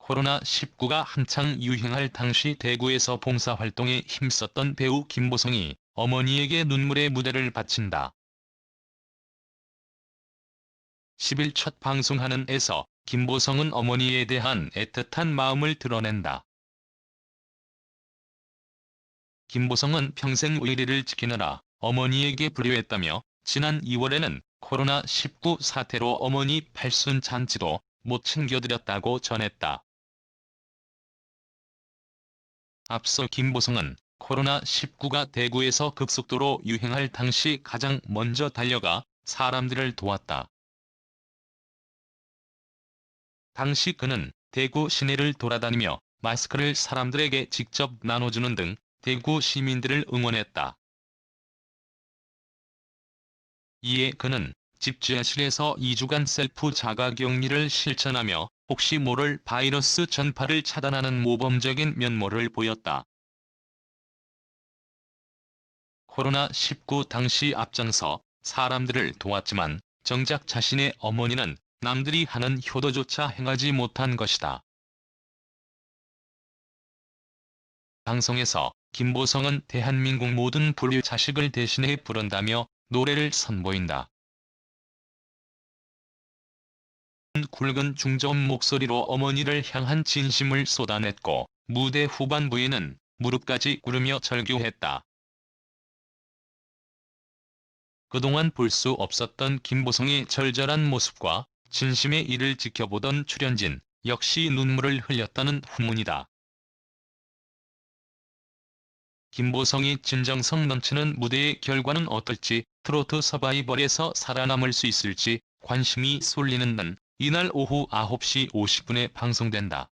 코로나19가 한창 유행할 당시 대구에서 봉사활동에 힘썼던 배우 김보성이 어머니에게 눈물의 무대를 바친다. 10일 첫 방송하는 에서 김보성은 어머니에 대한 애틋한 마음을 드러낸다. 김보성은 평생 의리를 지키느라 어머니에게 불효했다며 지난 2월에는 코로나19 사태로 어머니 팔순 잔치도 못 챙겨드렸다고 전했다. 앞서 김보성은 코로나19가 대구에서 급속도로 유행할 당시 가장 먼저 달려가 사람들을 도왔다. 당시 그는 대구 시내를 돌아다니며 마스크를 사람들에게 직접 나눠주는 등 대구 시민들을 응원했다. 이에 그는 집 지하실에서 2주간 셀프 자가격리를 실천하며 혹시 모를 바이러스 전파를 차단하는 모범적인 면모를 보였다. 코로나19 당시 앞장서 사람들을 도왔지만 정작 자신의 어머니는 남들이 하는 효도조차 행하지 못한 것이다. 방송에서 김보성은 대한민국 모든 불효 자식을 대신해 부른다며 노래를 선보인다. 굵은 중저음 목소리로 어머니를 향한 진심을 쏟아냈고 무대 후반부에는 무릎까지 꿇으며 절규했다. 그동안 볼 수 없었던 김보성의 절절한 모습과 진심의 이를 지켜보던 출연진 역시 눈물을 흘렸다는 후문이다. 김보성이 진정성 넘치는 무대의 결과는 어떨지 트로트 서바이벌에서 살아남을 수 있을지 관심이 쏠리는 날 이날 오후 9시 50분에 방송된다.